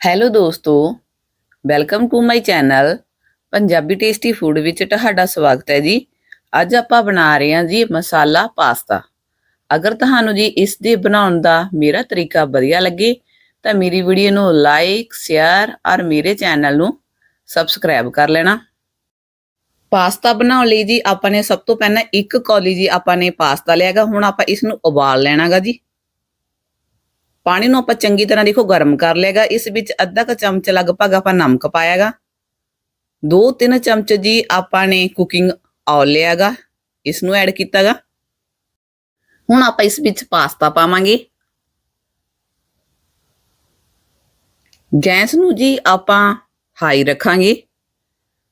Hello ਦੋਸਤੋ welcome to my channel Punjabi tasty food ਵਿੱਚ ਤੁਹਾਡਾ ਸਵਾਗਤ ਹੈ ਜੀ। ਅੱਜ ਆਪਾਂ ਬਣਾ ਰਹੇ ਹਾਂ ਜੀ ਮਸਾਲਾ ਪਾਸਤਾ। ਅਗਰ ਤੁਹਾਨੂੰ ਜੀ ਇਸ ਦੇ ਬਣਾਉਣ ਦਾ ਮੇਰਾ ਤਰੀਕਾ ਵਧੀਆ ਲੱਗੇ, ਤਾਂ ਮੇਰੀ ਵੀਡੀਓ ਨੂੰ ਲਾਈਕ ਸ਼ੇਅਰ ਔਰ ਮੇਰੇ ਚੈਨਲ ਨੂੰ ਸਬਸਕ੍ਰਾਈਬ ਕਰ ਲੈਣਾ। ਪਾਸਤਾ ਬਣਾਉਣ ਲਈ ਜੀ ਆਪਾਂ ਨੇ ਸਭ ਤੋਂ ਪਹਿਲਾਂ ਇੱਕ ਕੌਲੀ ਜੀ ਆਪਾਂ ਨੇ ਪਾਸਤਾ ਲਿਆਗਾ, ਹੁਣ ਆਪਾਂ ਇਸ ਨੂੰ ਉਬਾਲ ਲੈਣਾਗਾ ਜੀ। ਪਾਣੀ ਨੂੰ ਆਪਾਂ ਚੰਗੀ ਤਰ੍ਹਾਂ ਦੇਖੋ ਗਰਮ ਕਰ ਲੇਗਾ ਇਸ ਵਿੱਚ ਅੱਧਾ ਕ ਚਮਚ ਲਗਭਗ ਆਪਾਂ ਨਮਕ ਪਾਇਆਗਾ। 2-3 ਚਮਚ ਜੀ ਆਪਾਂ ਨੇ ਕੁਕਿੰਗ ਆਇਲ ਲਿਆਗਾ ਇਸ ਨੂੰ ਐਡ ਕੀਤਾਗਾ। ਹੁਣ ਆਪਾਂ ਇਸ ਵਿੱਚ ਪਾਸਤਾ ਪਾਵਾਂਗੇ। ਗੈਸ ਨੂੰ ਜੀ ਆਪਾਂ ਹਾਈ ਰੱਖਾਂਗੇ।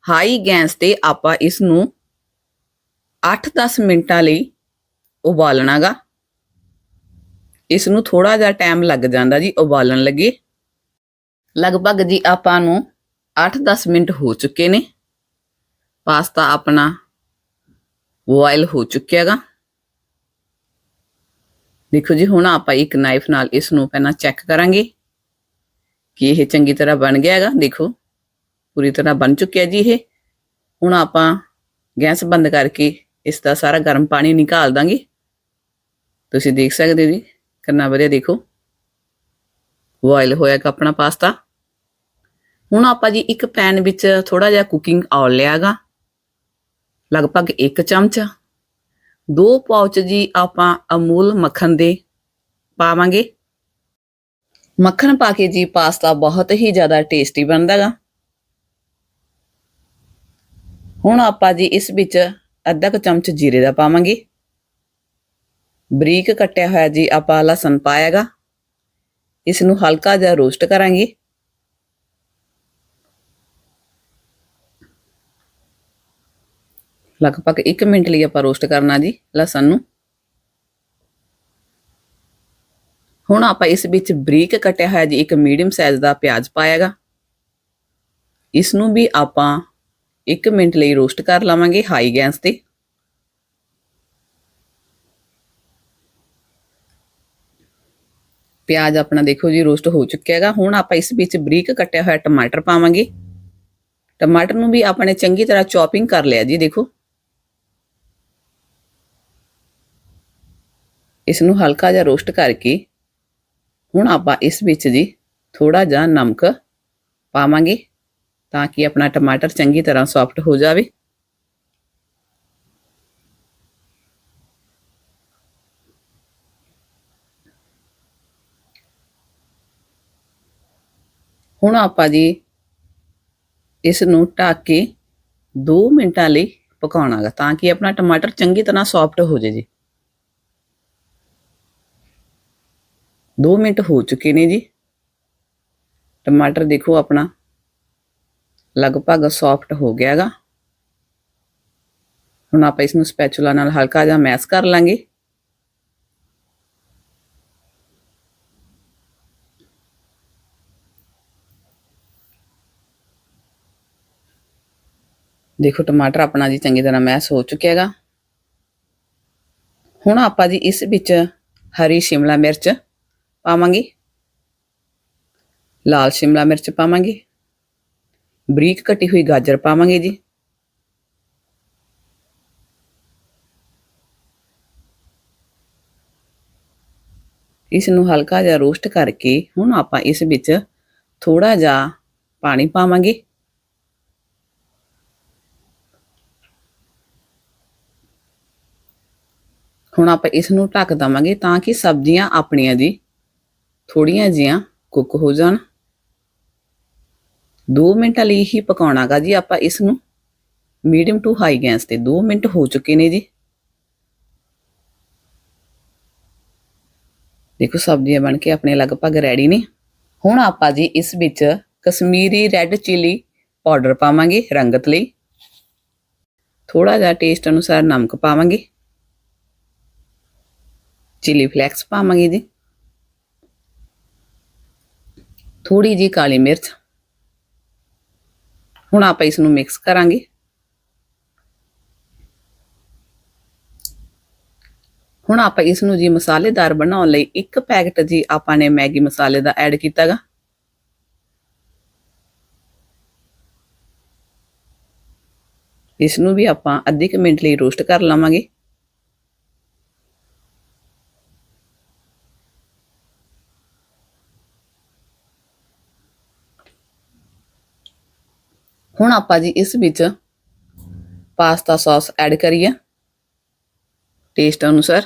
ਹਾਈ ਗੈਸ ਤੇ ਆਪਾਂ ਇਸ ਨੂੰ 8-10 ਮਿੰਟਾਂ ਲਈ ਉਬਾਲਣਾਗਾ। ਇਸ ਨੂੰ ਥੋੜਾ ਜਿਹਾ ਟਾਈਮ ਲੱਗ ਜਾਂਦਾ ਜੀ, ਉਬਾਲਣ ਲੱਗੇ। ਲਗਭਗ ਜੀ ਆਪਾਂ ਨੂੰ 8-10 ਮਿੰਟ ਹੋ ਚੁੱਕੇ ਨੇ। ਪਾਸਤਾ ਆਪਣਾ ਬੋਇਲ ਹੋ ਚੁੱਕਿਆਗਾ ਦੇਖੋ ਜੀ, ਹੁਣ ਆਪਾਂ ਇੱਕ ਨਾਈਫ ਨਾਲ ਇਸ ਨੂੰ ਪਹਿਲਾਂ ਚੈੱਕ ਕਰਾਂਗੇ ਕਿ ਇਹ ਚੰਗੀ ਤਰ੍ਹਾਂ ਬਣ ਗਿਆ ਹੈਗਾ। ਦੇਖੋ, ਪੂਰੀ ਤਰ੍ਹਾਂ ਬਣ ਚੁੱਕਿਆ ਜੀ ਇਹ। ਹੁਣ ਆਪਾਂ ਗੈਸ ਬੰਦ ਕਰਕੇ ਇਸ ਦਾ ਸਾਰਾ ਗਰਮ ਪਾਣੀ ਨਿਕਾਲ ਦਾਂਗੇ। ਤੁਸੀਂ ਦੇਖ ਸਕਦੇ ਹੋ ਜੀ ਕਿੰਨਾ ਵਧੀਆ ਦੇਖੋ। ਬੋਇਲ ਹੋਇਆ ਕਿ ਆਪਣਾ ਪਾਸਤਾ ਹੁਣ ਆਪਾਂ ਜੀ ਇੱਕ ਪੈਨ ਵਿੱਚ ਥੋੜਾ ਜਿਹਾ ਕੁਕਿੰਗ ਆਇਲ ਲਿਆਗਾ। ਲਗਭਗ 1 ਚਮਚ। ਦੋ ਪਾਉਚ ਜੀ ਆਪਾਂ ਅਮੂਲ ਮੱਖਣ ਦੇ ਪਾਵਾਂਗੇ। ਮੱਖਣ ਪਾ ਕੇ ਜੀ ਪਾਸਤਾ ਬਹੁਤ ਹੀ ਜ਼ਿਆਦਾ ਟੇਸਟੀ ਬਣਦਾਗਾ। ਹੁਣ ਆਪਾਂ ਜੀ ਇਸ ਵਿੱਚ ਅੱਧਾ ਕੁ ਚਮਚ ਜੀਰੇ ਦਾ ਪਾਵਾਂਗੇ। ਬਰੀਕ ਕੱਟਿਆ ਹੋਇਆ ਜੀ ਆਪਾਂ ਲਸਣ ਪਾਇਆਗਾ। ਇਸ ਨੂੰ ਹਲਕਾ ਜਿਹਾ ਰੋਸਟ ਕਰਾਂਗੇ। ਲਗਭਗ 1 ਮਿੰਟ ਲਈ ਆਪਾਂ ਰੋਸਟ ਕਰਨਾ ਜੀ ਲਸਣ ਨੂੰ। ਹੁਣ ਆਪਾਂ ਇਸ ਵਿੱਚ ਬਰੀਕ ਕੱਟਿਆ ਹੋਇਆ ਜੀ ਇੱਕ ਮੀਡੀਅਮ ਸਾਈਜ਼ ਦਾ ਪਿਆਜ਼ ਪਾਇਆਗਾ। ਇਸ ਨੂੰ ਵੀ ਆਪਾਂ 1 ਮਿੰਟ ਲਈ ਰੋਸਟ ਕਰ ਲਵਾਂਗੇ ਹਾਈ ਗੈਸ ਤੇ। ਪਿਆਜ਼ ਆਪਣਾ ਦੇਖੋ ਜੀ ਰੋਸਟ ਹੋ ਚੁੱਕਿਆ ਹੈਗਾ। ਹੁਣ ਆਪਾਂ ਇਸ ਵਿੱਚ ਬਰੀਕ ਕੱਟਿਆ ਹੋਇਆ ਟਮਾਟਰ ਪਾਵਾਂਗੇ। ਟਮਾਟਰ ਨੂੰ ਵੀ ਆਪਾਂ ਨੇ ਚੰਗੀ ਤਰ੍ਹਾਂ ਚੌਪਿੰਗ ਕਰ ਲਿਆ ਜੀ, ਦੇਖੋ। ਇਸ ਨੂੰ ਹਲਕਾ ਜਿਹਾ ਰੋਸਟ ਕਰਕੇ ਹੁਣ ਆਪਾਂ ਇਸ ਵਿੱਚ ਜੀ ਥੋੜਾ ਜਿਹਾ ਨਮਕ ਪਾਵਾਂਗੇ ਤਾਂ ਕਿ ਆਪਣਾ ਟਮਾਟਰ ਚੰਗੀ ਤਰ੍ਹਾਂ ਸੌਫਟ ਹੋ ਜਾਵੇ। ਹੁਣ ਆਪਾਂ ਜੀ ਇਸ ਨੂੰ ਢੱਕ ਕੇ 2 ਮਿੰਟਾਂ ਲਈ ਪਕਾਉਣਾਗਾ ਤਾਂ ਕਿ ਆਪਣਾ ਟਮਾਟਰ ਚੰਗੀ ਤਰ੍ਹਾਂ ਸੌਫਟ ਹੋ ਜੇ ਜੀ। 2 ਮਿੰਟ ਹੋ ਚੁੱਕੇ ਨੇ ਜੀ। ਟਮਾਟਰ ਦੇਖੋ ਆਪਣਾ ਲਗਭਗ ਸੌਫਟ ਹੋ ਗਿਆ ਹੈਗਾ ਹੁਣ ਆਪਾਂ ਇਸ ਨੂੰ ਸਪੈਚੂਲਾ ਨਾਲ ਹਲਕਾ ਜਿਹਾ ਮੈਸ਼ ਕਰ ਲਾਂਗੇ। ਦੇਖੋ, ਟਮਾਟਰ ਆਪਣਾ ਜੀ ਚੰਗੀ ਤਰ੍ਹਾਂ ਮੈਸ਼ ਹੋ ਚੁੱਕਿਆ ਹੈਗਾ। ਹੁਣ ਆਪਾਂ ਜੀ ਇਸ ਵਿੱਚ ਹਰੀ ਸ਼ਿਮਲਾ ਮਿਰਚ ਪਾਵਾਂਗੇ। ਲਾਲ ਸ਼ਿਮਲਾ ਮਿਰਚ ਪਾਵਾਂਗੇ। ਬਰੀਕ ਕੱਟੀ ਹੋਈ ਗਾਜਰ ਪਾਵਾਂਗੇ ਜੀ। ਇਸ ਨੂੰ ਹਲਕਾ ਜਿਹਾ ਰੋਸਟ ਕਰਕੇ ਹੁਣ ਆਪਾਂ ਇਸ ਵਿੱਚ ਥੋੜਾ ਜਿਹਾ ਪਾਣੀ ਪਾਵਾਂਗੇ। ਹੁਣ ਆਪਾਂ ਇਸ ਨੂੰ ਢੱਕ ਦਵਾਂਗੇ ਤਾਂ ਕਿ ਸਬਜ਼ੀਆਂ ਆਪਣੀਆਂ ਜੀ ਥੋੜੀਆਂ ਜੀਆਂ ਕੁੱਕ ਹੋ ਜਾਣ। 2 ਮਿੰਟਾਂ ਲਈ ਹੀ ਪਕਾਉਣਾਗਾ ਜੀ ਆਪਾਂ ਇਸ ਨੂੰ ਮੀਡੀਅਮ ਟੂ ਹਾਈ ਗੈਸ ਤੇ 2 ਮਿੰਟ ਹੋ ਚੁੱਕੇ ਨੇ ਜੀ। ਦੇਖੋ ਸਬਜ਼ੀਆਂ ਬਣ ਕੇ ਆਪਣੇ ਲਗਭਗ ਰੈਡੀ ਨੇ। ਹੁਣ ਆਪਾਂ ਜੀ ਇਸ ਵਿੱਚ ਕਸ਼ਮੀਰੀ ਰੈੱਡ ਚਿਲੀ ਪਾਊਡਰ ਪਾਵਾਂਗੇ ਰੰਗਤ ਲਈ। ਥੋੜਾ ਜਿਹਾ ਟੇਸਟ ਅਨੁਸਾਰ ਨਮਕ ਪਾਵਾਂਗੇ। ਚਿਲੀ ਫਲੈਕਸ ਪਾਵਾਂਗੇ ਜੀ। ਥੋੜੀ ਜੀ ਕਾਲੀ ਮਿਰਚ। ਹੁਣ ਆਪਾਂ ਇਸ ਨੂੰ ਮਿਕਸ ਕਰਾਂਗੇ। ਹੁਣ ਆਪਾਂ ਇਸ ਨੂੰ ਜੀ ਮਸਾਲੇਦਾਰ ਬਣਾਉਣ ਲਈ ਇੱਕ ਪੈਕਟ ਜੀ ਆਪਾਂ ਨੇ ਮੈਗੀ ਮਸਾਲੇ ਦਾ ਐਡ ਕੀਤਾਗਾ। ਇਸ ਨੂੰ ਵੀ ਆਪਾਂ ਅੱਧੀ ਕਿ ਮਿੰਟ ਲਈ ਰੋਸਟ ਕਰ ਲਵਾਂਗੇ। ਹੁਣ ਆਪਾਂ ਜੀ ਇਸ ਵਿੱਚ ਪਾਸਤਾ ਸੌਸ ਐਡ ਕਰੀਏ। ਟੇਸਟ ਅਨੁਸਾਰ।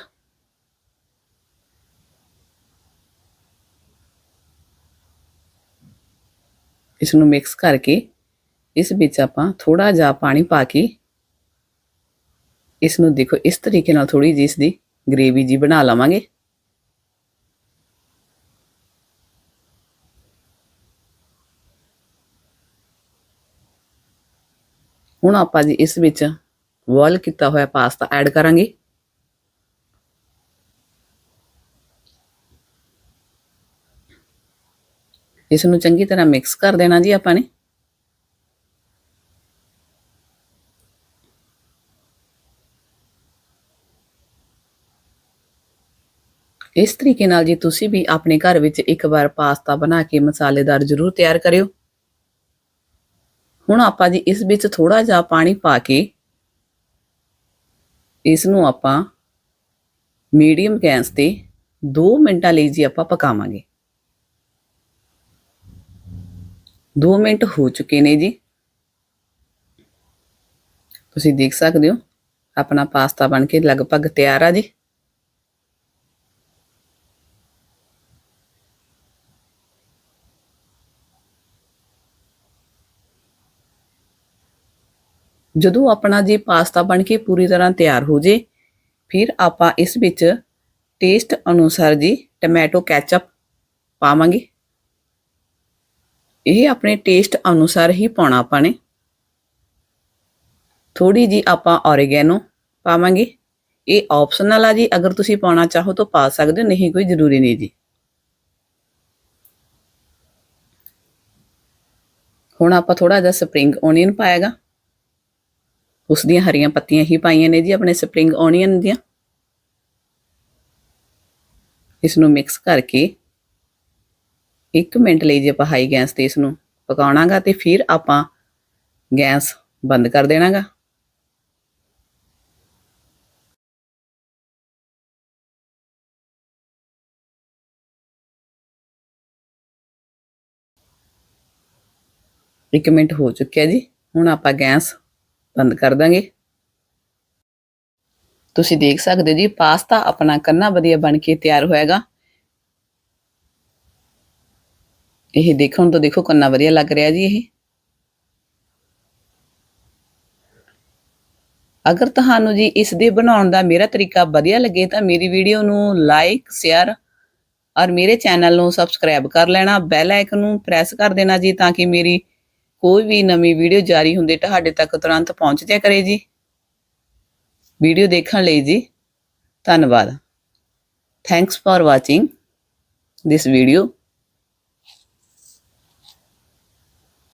ਇਸ ਨੂੰ ਮਿਕਸ ਕਰਕੇ ਇਸ ਵਿੱਚ ਆਪਾਂ ਥੋੜਾ ਜਿਹਾ ਪਾਣੀ ਪਾ ਕੇ ਇਸ ਨੂੰ ਦੇਖੋ ਇਸ ਤਰੀਕੇ ਨਾਲ ਥੋੜੀ ਜਿਹੀ ਇਸ ਦੀ ਗ੍ਰੇਵੀ ਜੀ ਬਣਾ ਲਵਾਂਗੇ। ਹੁਣ ਆਪਾਂ ਜੀ ਇਸ ਵਿੱਚ ਬੋਇਲ ਕੀਤਾ ਹੋਇਆ ਪਾਸਤਾ ਐਡ ਕਰਾਂਗੇ। ਇਸ ਨੂੰ ਚੰਗੀ ਤਰ੍ਹਾਂ ਮਿਕਸ ਕਰ ਦੇਣਾ ਜੀ ਆਪਾਂ ਨੇ। ਇਸ ਤਰੀਕੇ ਨਾਲ ਜੀ ਤੁਸੀਂ ਵੀ ਆਪਣੇ ਘਰ ਵਿੱਚ ਇੱਕ ਵਾਰ ਪਾਸਤਾ ਬਣਾ ਕੇ ਮਸਾਲੇਦਾਰ ਜ਼ਰੂਰ ਤਿਆਰ ਕਰਿਓ। ਹੁਣ ਆਪਾਂ ਜੀ ਇਸ ਵਿੱਚ ਥੋੜਾ ਜਿਹਾ ਪਾਣੀ ਪਾ ਕੇ ਇਸ ਨੂੰ ਆਪਾਂ ਮੀਡੀਅਮ ਗੈਸ ਤੇ 2 ਮਿੰਟਾਂ ਲਈ ਜੀ ਆਪਾਂ ਪਕਾਵਾਂਗੇ। 2 ਮਿੰਟ ਹੋ ਚੁੱਕੇ ਨੇ ਜੀ। ਤੁਸੀਂ ਦੇਖ ਸਕਦੇ ਹੋ, ਆਪਣਾ ਪਾਸਤਾ ਬਣ ਕੇ ਲਗਭਗ ਤਿਆਰ ਆ ਜੀ। ਜਦੋਂ ਆਪਣਾ ਜੀ ਪਾਸਤਾ ਬਣ ਕੇ ਪੂਰੀ ਤਰ੍ਹਾਂ ਤਿਆਰ ਹੋ ਜੇ, ਫਿਰ ਆਪਾਂ ਇਸ ਵਿੱਚ ਟੇਸਟ ਅਨੁਸਾਰ ਜੀ ਟੋਮੈਟੋ ਕੈਚਅਪ ਪਾਵਾਂਗੇ। ਇਹ ਆਪਣੇ ਟੇਸਟ ਅਨੁਸਾਰ ਹੀ ਪਾਉਣਾ ਆਪਾਂ ਨੇ। ਥੋੜੀ ਜੀ ਆਪਾਂ ਔਰੇਗੈਨੋ ਪਾਵਾਂਗੇ। ਇਹ ਆਪਸ਼ਨਲ ਆ ਜੀ, ਅਗਰ ਤੁਸੀਂ ਪਾਉਣਾ ਚਾਹੋ ਤਾਂ ਪਾ ਸਕਦੇ ਹੋ, ਨਹੀਂ ਕੋਈ ਜ਼ਰੂਰੀ ਨਹੀਂ ਜੀ। ਹੁਣ ਆਪਾਂ ਥੋੜਾ ਜਿਹਾ ਸਪਰਿੰਗ ਓਨੀਅਨ ਪਾਏਗਾ ਉਸ ਦੀਆਂ ਹਰੀਆਂ ਪੱਤੀਆਂ ਹੀ ਪਾਈਆਂ ਨੇ ਜੀ, ਆਪਣੇ ਸਪਰਿੰਗ ਓਨੀਅਨ ਦੀਆਂ। ਇਸ ਨੂੰ ਮਿਕਸ ਕਰਕੇ 1 ਮਿੰਟ ਲਈ ਜੇ ਆਪਾਂ ਹਾਈ ਗੈਸ ਤੇ ਇਸ ਨੂੰ ਪਕਾਉਣਾਗਾ ਤੇ ਫਿਰ ਆਪਾਂ ਗੈਸ ਬੰਦ ਕਰ ਦੇਣਾਗਾ। ਇੱਕ ਮਿੰਟ ਹੋ ਚੁੱਕਿਆ ਜੀ, ਹੁਣ ਆਪਾਂ ਗੈਸ ਬੰਦ ਕਰ ਦਾਂਗੇ। ਤੁਸੀਂ ਦੇਖ ਸਕਦੇ ਹੋ ਜੀ, ਪਾਸਤਾ ਆਪਣਾ ਕੰਨਾ ਵਧੀਆ ਬਣ ਕੇ ਤਿਆਰ ਹੋਏਗਾ। ਇਹ ਦੇਖਣ ਤੋਂ ਦੇਖੋ ਕੰਨਾ ਵਧੀਆ ਲੱਗ ਰਿਹਾ ਜੀ ਇਹ। ਅਗਰ ਤੁਹਾਨੂੰ ਜੀ ਇਸ ਦੇ ਬਣਾਉਣ ਦਾ ਮੇਰਾ ਤਰੀਕਾ ਵਧੀਆ ਲੱਗੇ ਤਾਂ ਮੇਰੀ ਵੀਡੀਓ ਨੂੰ ਲਾਈਕ ਸ਼ੇਅਰ ਔਰ ਮੇਰੇ ਚੈਨਲ ਨੂੰ ਸਬਸਕ੍ਰਾਈਬ ਕਰ ਲੈਣਾ। ਬੈਲ ਆਈਕਨ ਨੂੰ ਪ੍ਰੈਸ ਕਰ ਦੇਣਾ ਜੀ ਤਾਂ ਕਿ ਮੇਰੀ ਕੋਈ ਵੀ ਨਵੀਂ ਵੀਡੀਓ ਜਾਰੀ ਹੁੰਦੀ, ਤੁਹਾਡੇ ਤੱਕ ਤੁਰੰਤ ਪਹੁੰਚ ਜਾਇਆ ਕਰੇ ਜੀ। ਵੀਡੀਓ ਦੇਖਣ ਲਈ ਜੀ। ਧੰਨਵਾਦ। Thanks for watching this video